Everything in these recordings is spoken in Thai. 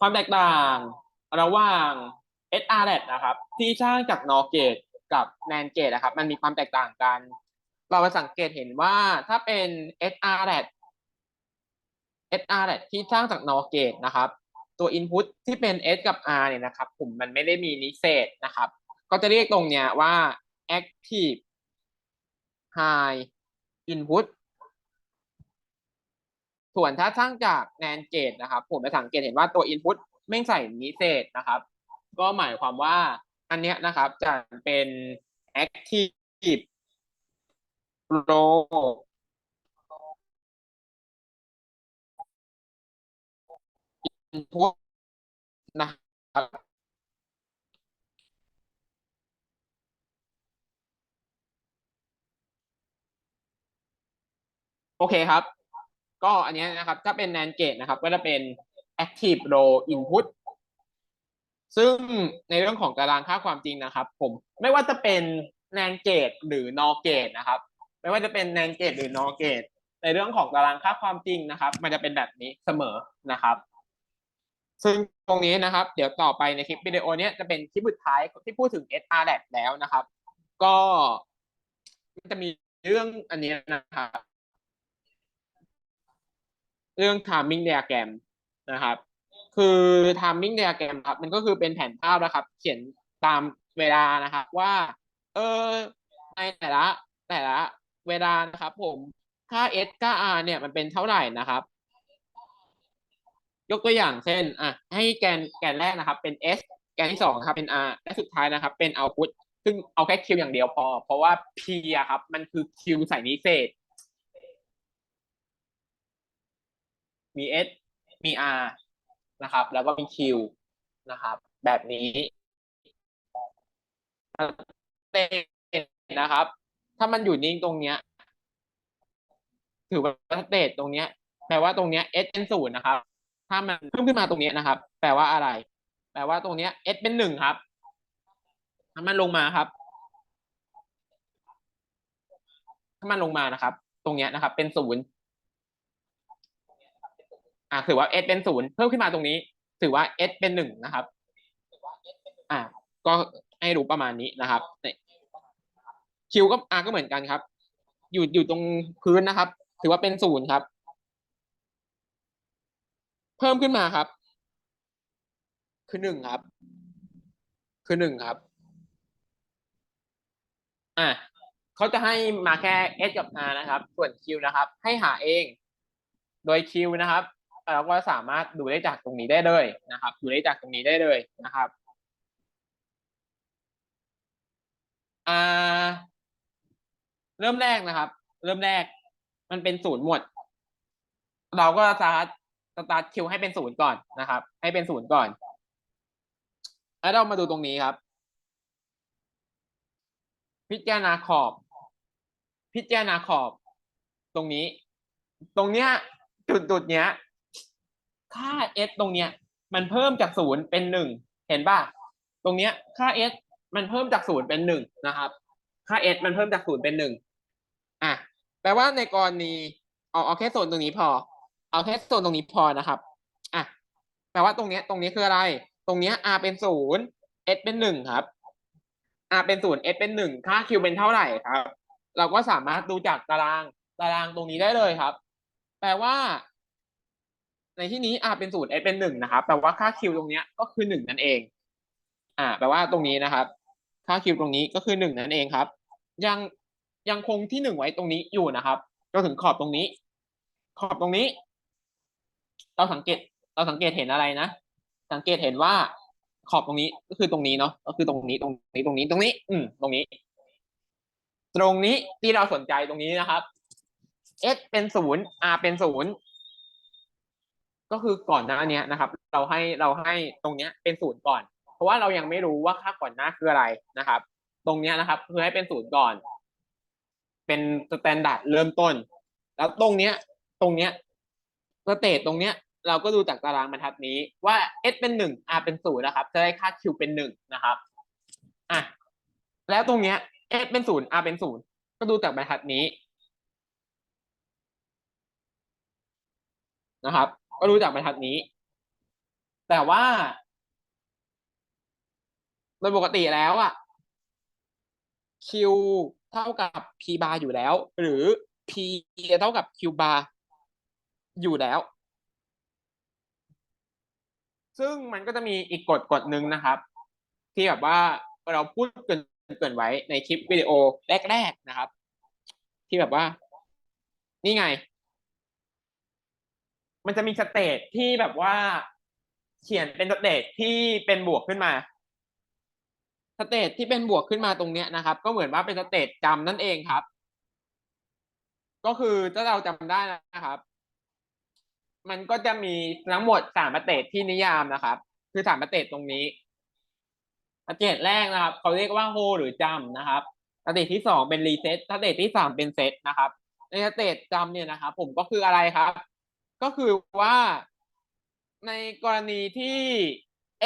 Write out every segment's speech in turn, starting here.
ความแตกต่างระหว่าง SRLAD นะครับ ที่สร้างจาก NOR gate กับ NAND gate นะครับ มันมีความแตกต่างกัน เราไปสังเกตเห็นว่าถ้าเป็น SRLAD SRAD ที่สร้างจาก NOR gate นะครับ ตัว input ที่เป็น S กับ R เนี่ยนะครับผมมันไม่ได้มีนิเศษนะครับ ก็จะเรียกตรงเนี้ยว่า active high input ส่วนถ้าสร้างจาก NAND gate นะครับ ผมไปสังเกตเห็นว่าตัว input ไม่ใส่นิเศษนะครับ ก็หมายความว่าอันเนี้ยนะครับจะเป็น active low input นะครับโอเคครับ ก็อันนี้นะครับ ถ้าเป็น NAND gate นะครับ ก็จะเป็น active low input ซึ่งในเรื่องของตารางค่าความจริงนะครับ ผมไม่ว่าจะเป็น NAND gate หรือ NOR gate นะครับ ไม่ว่าจะเป็น NAND gate หรือ NOR gate ในเรื่องของตารางค่าความจริงนะครับ มันจะเป็นแบบนี้เสมอนะครับ ซึ่งตรงนี้นะครับ เดี๋ยวต่อไปในคลิปวิดีโอนี้จะเป็นคลิปสุดท้ายที่พูดถึง SRLAD แล้วนะครับ ก็จะมีเรื่องอันนี้นะครับ เรื่อง timing diagram นะครับ คือ timing diagram ครับ มันก็คือเป็นแผนภาพนะครับ เขียนตามเวลานะครับว่า เออในแต่ละแต่ละเวลานะครับ ผมค่า s ค่า r เนี่ยมันเป็นเท่าไหร่นะครับ ยกตัวอย่างเช่นอะให้แกนแกนแรกนะครับ เป็น s แกนที่สองครับเป็น r และสุดท้ายนะครับ เป็น output ซึ่งเอาแค่ q อย่างเดียวพอ เพราะว่า p อะครับ มันคือ q ใส่นิเศษ มี S มี R นะครับ แล้วก็มี Q นะครับ แบบนี้เต้นะครับ ถ้ามันอยู่นิ่งตรงเนี้ย ถือว่าสเตตตรงเนี้ย แปลว่าตรงเนี้ย S เป็นศูนย์นะครับ ถ้ามันเพิ่มขึ้นมาตรงเนี้ยนะครับ แปลว่าอะไร แปลว่าตรงเนี้ย S เป็นหนึ่งครับ ถ้ามันลงมาครับ ถ้ามันลงมานะครับ ตรงเนี้ยนะครับ เป็นศูนย์ อ่าถือว่า s เป็นศูนย์เพิ่มขึ้นมาตรงนี้ ถือว่า s เป็นหนึ่งนะครับอ่า ก็ให้รู้ประมาณนี้นะครับเนี่ย q ก็ r ก็เหมือนกันครับ อยู่อยู่ตรงพื้นนะครับ ถือว่าเป็นศูนย์ครับ เพิ่มขึ้นมาครับ คือหนึ่งครับ คือหนึ่งครับ อะเขาจะให้มาแค่ s กับ r นะครับ ส่วน q นะครับ ให้หาเอง โดย q นะครับ เราก็สามารถดูได้จากตรงนี้ได้เลยนะครับ ดูได้จากตรงนี้ได้เลยนะครับอ่าเริ่มแรกนะครับ เริ่มแรก มันเป็นศูนย์หมด เราก็สตาร์ทสตาร์ทคิวให้เป็นศูนย์ก่อนนะครับ ให้เป็นศูนย์ก่อนแล้วเรามาดูตรงนี้ครับ พิจารณาขอบ พิจารณาขอบ ตรงนี้ ตรงเนี้ยจุดจุดเนี้ย ค่า s ตรงเนี้ย มันเพิ่มจากศูนย์เป็นหนึ่งเห็นป่ะตรงเนี้ย ค่า s มันเพิ่มจากศูนย์เป็นหนึ่งนะครับ ค่า s มันเพิ่มจากศูนย์เป็นหนึ่งอะแปลว่าในกรณีเอาเอาแค่โซนตรงนี้พอ เอาแค่โซนตรงนี้พอนะครับอะแปลว่าตรงเนี้ย ตรงนี้คืออะไร ตรงเนี้ย r เป็นศูนย์ s เป็นหนึ่งครับ r เป็นศูนย์ s เป็นหนึ่งค่า q เป็นเท่าไหร่ครับ เราก็สามารถดูจากตารางตารางตรงนี้ได้เลยครับ แปลว่า ในที่นี้ r เป็นศูนย์ s เป็นหนึ่งนะครับแปลว่าค่า q ตรงเนี้ยก็คือหนึ่งนั่นเอง อ่าแปลว่าตรงนี้นะครับ ค่า q ตรงนี้ก็คือหนึ่งนั่นเองครับ ยังยังคงที่หนึ่งไว้ตรงนี้อยู่นะครับจนถึงขอบตรงนี้ ขอบตรงนี้ เราสังเกตเราสังเกตเห็นอะไรนะ สังเกตเห็นว่าขอบตรงนี้ก็คือตรงนี้เนาะก็คือตรงนี้ตรงนี้ตรงนี้ตรงนี้ อืมตรงนี้ ตรงนี้ที่เราสนใจตรงนี้นะครับ s เป็นศูนย์ r เป็นศูนย์ ก็คือก่อนหน้านี้นะครับ เราให้เราให้ตรงเนี้ยเป็นศูนย์ก่อน เพราะว่าเรายังไม่รู้ว่าค่าก่อนหน้าคืออะไรนะครับ ตรงเนี้ยนะครับคือให้เป็นศูนย์ก่อน เป็นสแตนดาร์ดเริ่มต้น แล้วตรงเนี้ยตรงเนี้ยสเตตตรงเนี้ยเราก็ดูจากตารางบรรทัดนี้ว่า s เป็นหนึ่ง r เป็นศูนย์นะครับ จะได้ค่า q เป็นหนึ่งนะครับอะแล้วตรงเนี้ย s เป็นศูนย์ r เป็นศูนย์ก็ดูจากบรรทัดนี้นะครับ ก็ดูจากบรรทัดนี้ แต่ว่า โดยปกติแล้วอะ Q เท่ากับ P bar อยู่แล้ว หรือ P เท่ากับ Q bar อยู่แล้ว ซึ่งมันก็จะมีอีกกฎกฎหนึ่งนะครับ ที่แบบว่าเราพูดเกินเกินไว้ในคลิปวิดีโอแรกๆนะครับ ที่แบบว่า นี่ไง มันจะมีสเตจที่แบบว่า เขียนเป็นสเตจที่เป็นบวกขึ้นมาสเตจที่เป็นบวกขึ้นมาตรงเนี้ยนะครับ ก็เหมือนว่าเป็นสเตจจำนั่นเองครับ ก็คือถ้าเราจำได้นะครับ มันก็จะมีทั้งหมดสามสเตจที่นิยามนะครับ คือสามสเตจตรงนี้สเตจแรกนะครับ เขาเรียกว่าโฮหรือจำนะครับสเตจที่สองเป็นรีเซ็ตสเตจที่สามเป็นเซตนะครับ ในสเตจจำเนี่ยนะครับ ผมก็คืออะไรครับ ก็คือว่าในกรณีที่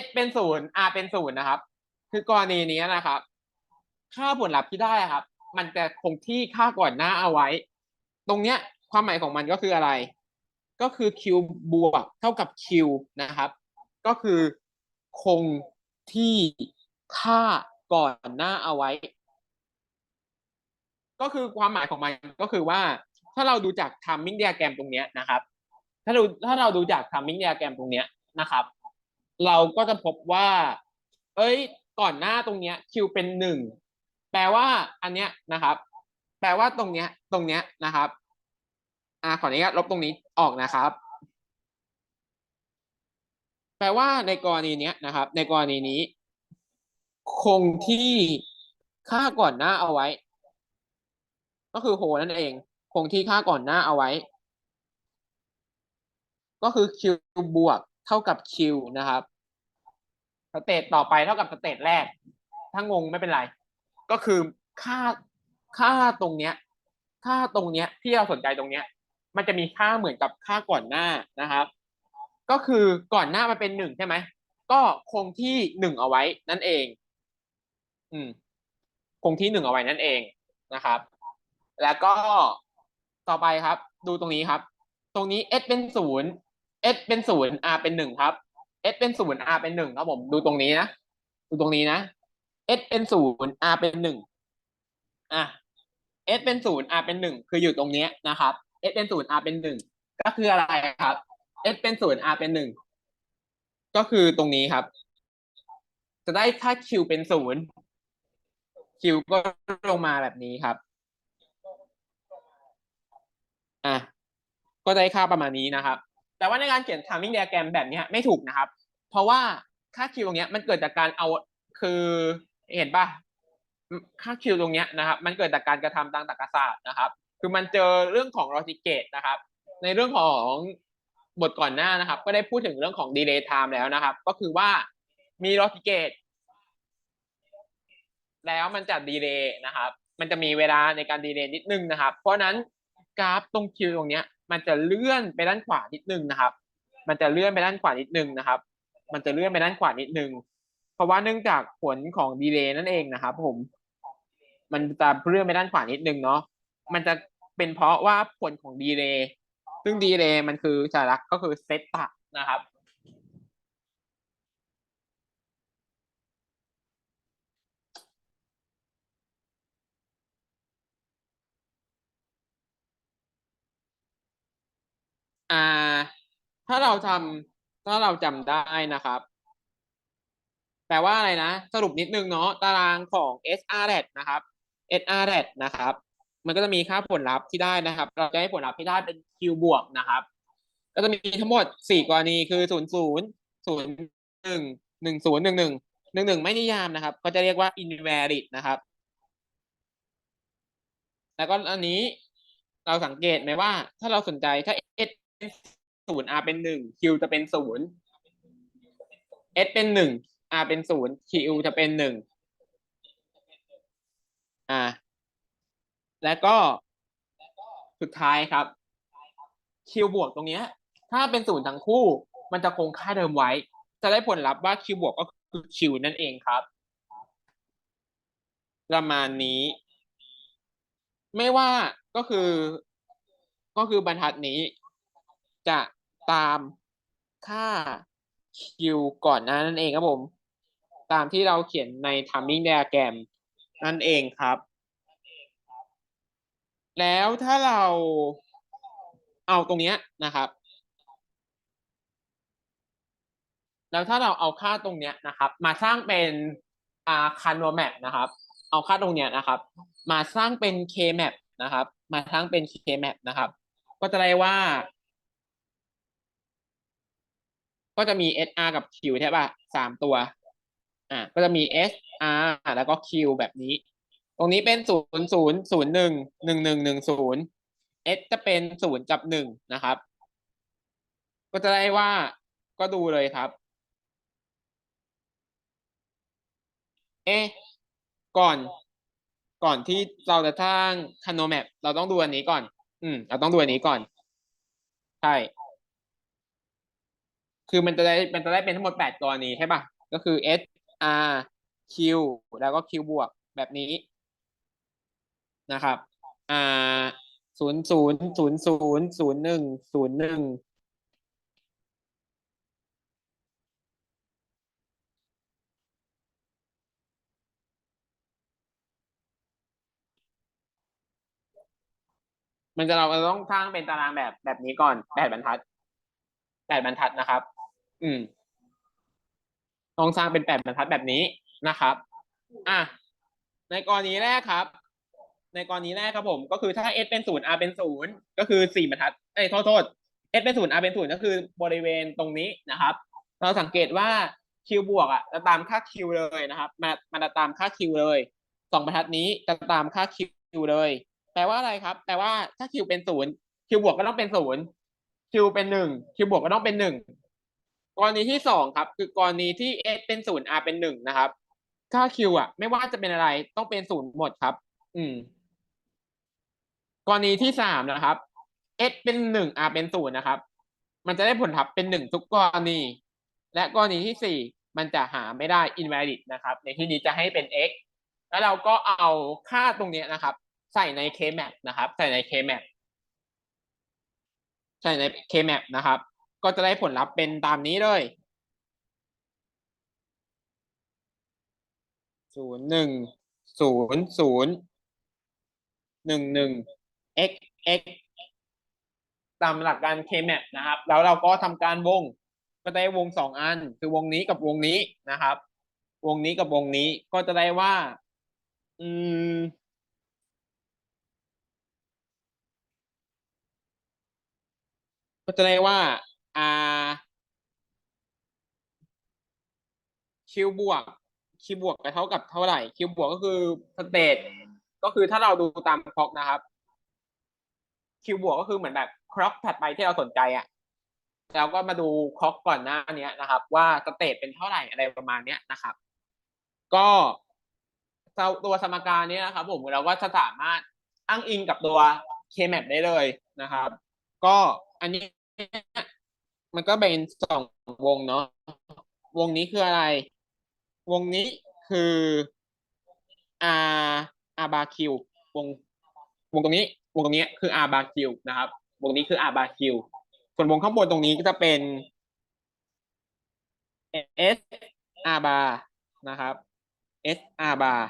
s เป็นศูนย์ r เป็นศูนย์นะครับ คือกรณีนี้นะครับ ค่าผลลัพธ์ที่ได้ครับ มันจะคงที่ค่าก่อนหน้าเอาไว้ ตรงเนี้ยความหมายของมันก็คืออะไร ก็คือ q บวกเท่ากับ q นะครับ ก็คือคงที่ค่าก่อนหน้าเอาไว้ ก็คือความหมายของมันก็คือว่าถ้าเราดูจาก timing diagram ตรงเนี้ยนะครับ ถ้าเราถ้าเราดูจาก timing diagram ตรงเนี้ยนะครับ เราก็จะพบว่า เอ้ย ก่อนหน้าตรงเนี้ย q เป็นหนึ่งแปลว่าอันเนี้ยนะครับ แปลว่าตรงเนี้ย ตรงเนี้ยนะครับอ่าขออนุญาตลบตรงนี้ออกนะครับ แปลว่าในกรณีเนี้ยนะครับ ในกรณีนี้ คงที่ค่าก่อนหน้าเอาไว้ ก็คือโฮนั่นเอง คงที่ค่าก่อนหน้าเอาไว้ ก็คือ q บวกเท่ากับ q นะครับสเตจต่อไปเท่ากับสเตจแรก ถ้างงไม่เป็นไร ก็คือค่าค่าตรงเนี้ย ค่าตรงเนี้ยที่เราสนใจตรงเนี้ย มันจะมีค่าเหมือนกับค่าก่อนหน้านะครับ ก็คือก่อนหน้ามันเป็นหนึ่งใช่ไหมก็คงที่หนึ่งเอาไว้นั่นเอง อืม คงที่หนึ่งเอาไว้นั่นเองนะครับ แล้วก็ต่อไปครับ ดูตรงนี้ครับ ตรงนี้ s เป็นศูนย์ s เป็นศูนย์ r เป็นหนึ่งครับ s เป็นศูนย์ r เป็นหนึ่งครับผมดูตรงนี้นะดูตรงนี้นะ s เป็นศูนย์ r เป็นหนึ่งอะ s เป็นศูนย์ r เป็นหนึ่งคืออยู่ตรงนี้นะครับ s เป็นศูนย์ r เป็นหนึ่งก็คืออะไรครับ s เป็นศูนย์ r เป็นหนึ่งก็คือตรงนี้ครับ จะได้ถ้า q เป็นศูนย์ q ก็ลงมาแบบนี้ครับอะก็ได้ค่าประมาณนี้นะครับ แต่ว่าในการเขียน timing diagram แบบนี้ไม่ถูกนะครับ เพราะว่าค่า q ตรงเนี้ยมันเกิดจากการเอาคือเห็นป่ะค่า q ตรงเนี้ยนะครับ มันเกิดจากการกระทำทางตรรกศาสตร์นะครับ คือมันเจอเรื่องของ logic gate นะครับ ในเรื่องของบทก่อนหน้านะครับ ก็ได้พูดถึงเรื่องของ delay time แล้วนะครับ ก็คือว่ามี logic gate แล้วมันจะดีเลย์นะครับ มันจะมีเวลาในการดีเลย์นิดนึงนะครับ เพราะนั้น กราฟตรงคิวตรงเนี้ย มันจะเลื่อนไปด้านขวานิดนึงนะครับ มันจะเลื่อนไปด้านขวานิดนึงนะครับ มันจะเลื่อนไปด้านขวานิดนึง เพราะว่าเนื่องจากผลของดีเลย์นั่นเองนะครับ ผม มันจะเลื่อนไปด้านขวานิดนึงเนาะ มันจะเป็นเพราะว่าผลของดีเลย์ซึ่งดีเลย์มันคือจารักก็คือเซตตะนะครับ อ่า ถ้าเราทำถ้าเราจำได้นะครับ แปลว่าอะไรนะ สรุปนิดนึงเนาะตารางของ SRAT นะครับ SRAT นะครับ มันก็จะมีค่าผลลัพธ์ที่ได้นะครับ เราจะให้ผลลัพธ์ที่ได้เป็น Q บวกนะครับ ก็จะมีทั้งหมดสี่กรณีคือศูนย์ศูนย์ศูนย์หนึ่งหนึ่งศูนย์หนึ่งหนึ่งหนึ่งหนึ่งไม่นิยามนะครับ ก็จะเรียกว่า invalid นะครับแล้วก็อันนี้เราสังเกตไหมว่า ถ้าเราสนใจถ้า S ศูนย์ R เป็นหนึ่ง Q จะเป็นศูนย์ S เป็นหนึ่ง R เป็นศูนย์ Q จะเป็นหนึ่งอ่า แล้วก็สุดท้ายครับ Q บวกตรงเนี้ย ถ้าเป็นศูนย์ทั้งคู่ มันจะคงค่าเดิมไว้ จะได้ผลลัพธ์ว่า Q บวกก็คือ Q นั่นเองครับ ประมาณนี้ ไม่ว่าก็คือ ก็คือบรรทัดนี้ จะตามค่า Q ก่อนหน้านั่นเองครับผม ตามที่เราเขียนใน timing diagram นั่นเองครับ แล้วถ้าเราเอาตรงเนี้ยนะครับ แล้วถ้าเราเอาค่าตรงเนี้ยนะครับ มาสร้างเป็นอ่า Canva map นะครับ เอาค่าตรงเนี้ยนะครับ มาสร้างเป็น K map นะครับ มาสร้างเป็น K map นะครับ ก็จะได้ว่า ก็จะมี SR กับ Q ใช่ป่ะสามตัว อ่าก็จะมี SR แล้วก็ Q แบบนี้ ตรงนี้เป็นศูนย์ศูนย์ศูนย์หนึ่งหนึ่งหนึ่งหนึ่งศูนย์ S จะเป็นศูนย์กับหนึ่งนะครับ ก็จะได้ว่าก็ดูเลยครับ เอ๊ะก่อนก่อนที่เราจะสร้างคานแมปเราต้องดูอันนี้ก่อน อืม เราต้องดูอันนี้ก่อน ใช่ คือมันจะได้มันจะได้เป็นทั้งหมดแปดตัวนี้ใช่ป่ะ ก็คือ S R Q แล้วก็ Q บวกแบบนี้นะครับอ่าศูนย์ศูนย์ศูนย์ศูนย์ศูนย์หนึ่งศูนย์หนึ่งมันจะเราต้องสร้างเป็นตารางแบบแบบนี้ก่อนแปดบรรทัดแปดบรรทัดนะครับ อืมต้องสร้างเป็นแปดบรรทัดแบบนี้นะครับ อะในกรณีแรกครับ ในกรณีแรกครับผม ก็คือถ้า s เป็นศูนย์ r เป็นศูนย์ก็คือสี่บรรทัดเอ้ยโทษโทษ s เป็นศูนย์ r เป็นศูนย์ก็คือบริเวณตรงนี้นะครับ เราสังเกตว่า q บวกอะจะตามค่า q เลยนะครับมามันจะตามค่า q เลยสองบรรทัดนี้จะตามค่า q เลย แปลว่าอะไรครับ แปลว่าถ้า q เป็นศูนย์ q บวกก็ต้องเป็นศูนย์ q เป็นหนึ่ง q บวกก็ต้องเป็นหนึ่ง กรณีที่สองครับ คือกรณีที่ s เป็นศูนย์ r เป็นหนึ่งนะครับ ค่า q อะ ไม่ว่าจะเป็นอะไรต้องเป็นศูนย์หมดครับ อืม กรณีที่สามนะครับ s เป็นหนึ่ง r เป็นศูนย์นะครับ มันจะได้ผลลัพธ์เป็นหนึ่งทุกกรณี และกรณีที่สี่มันจะหาไม่ได้ invalid นะครับ ในที่นี้จะให้เป็น x แล้วเราก็เอาค่าตรงนี้นะครับ ใส่ใน kmap นะครับ ใส่ใน kmap ใส่ใน kmap นะครับ ก็จะได้ผลลัพธ์เป็นตามนี้เลยศูนย์หนึ่งศูนย์ศูนย์หนึ่งหนึ่ง x x ตามหลักการ kmap นะครับ แล้วเราก็ทำการวงก็ได้วงสองอัน คือวงนี้กับวงนี้นะครับ วงนี้กับวงนี้ก็จะได้ว่า อืมก็จะได้ว่า r q บวก q บวกไปเท่ากับเท่าไหร่ q บวกก็คือสเตทก็คือถ้าเราดูตามคล็อกนะครับ q บวกก็คือเหมือนแบบคล็อกถัดไปที่เราสนใจอะ่ะแล้วก็มาดูคล็อกก่อนหน้านี้นะครับ ว่าสเตทเป็นเท่าไหร่อะไรประมาณเนี้ยนะครับ ก็ตัวสมการนี้นะครับ ผมเราก็จะสามารถอ้างอิงกับตัว K-map ได้เลยนะครับ ก็อันนี้ มันก็เป็นสองวงเนาะวงนี้คืออะไร วงนี้คือ R R bar Q ววงวงตรงนี้วงตรงนี้คือ R bar Q นะครับ วงนี้คือ R bar Q ส่วนวงข้างบนตรงนี้ก็จะเป็น S R bar นะครับ S R bar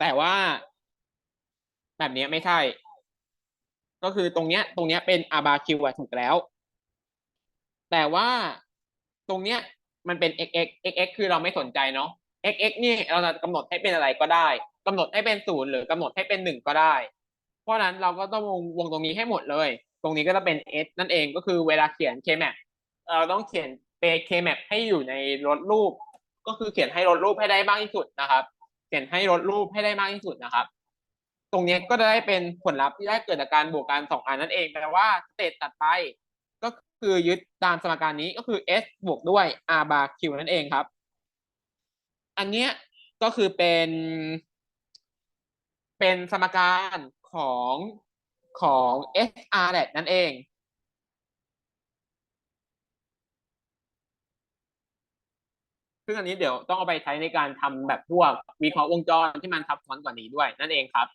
แต่ว่า แบบนี้ไม่ใช่ ก็คือตรงเนี้ย ตรงเนี้ยเป็น R bar Q อะถูกแล้ว แต่ว่าตรงเนี้ยมันเป็น x x x x คือเราไม่สนใจเนาะ x x นี่เราจะกำหนดให้เป็นอะไรก็ได้กำหนดให้เป็นศูนย์หรือกำหนดให้เป็นหนึ่งก็ได้ เพราะนั้นเราก็ต้องวงวงตรงนี้ให้หมดเลย ตรงนี้ก็จะเป็น s นั่นเองก็คือเวลาเขียน kmap เราต้องเขียนเป kmap ให้อยู่ในรถรูป ก็คือเขียนให้รถรูปให้ได้มากที่สุดนะครับ เขียนให้รถรูปให้ได้มากที่สุดนะครับ ตรงนี้ก็จะได้เป็นผลลัพธ์ที่ได้เกิดจากการบวกกันสองอันนั่นเองแปลว่าสเตตตัดไป ก็คือยึดตามสมการนี้ก็คือ s บวกด้วย r bar q นั่นเองครับ อันเนี้ยก็คือเป็น เป็นสมการของของ SR แหละนั่นเอง ซึ่งอันนี้เดี๋ยวต้องเอาไปใช้ในการทำแบบพวกวิเคราะห์วงจรที่มันซับซ้อนกว่านี้ด้วยนั่นเองครับ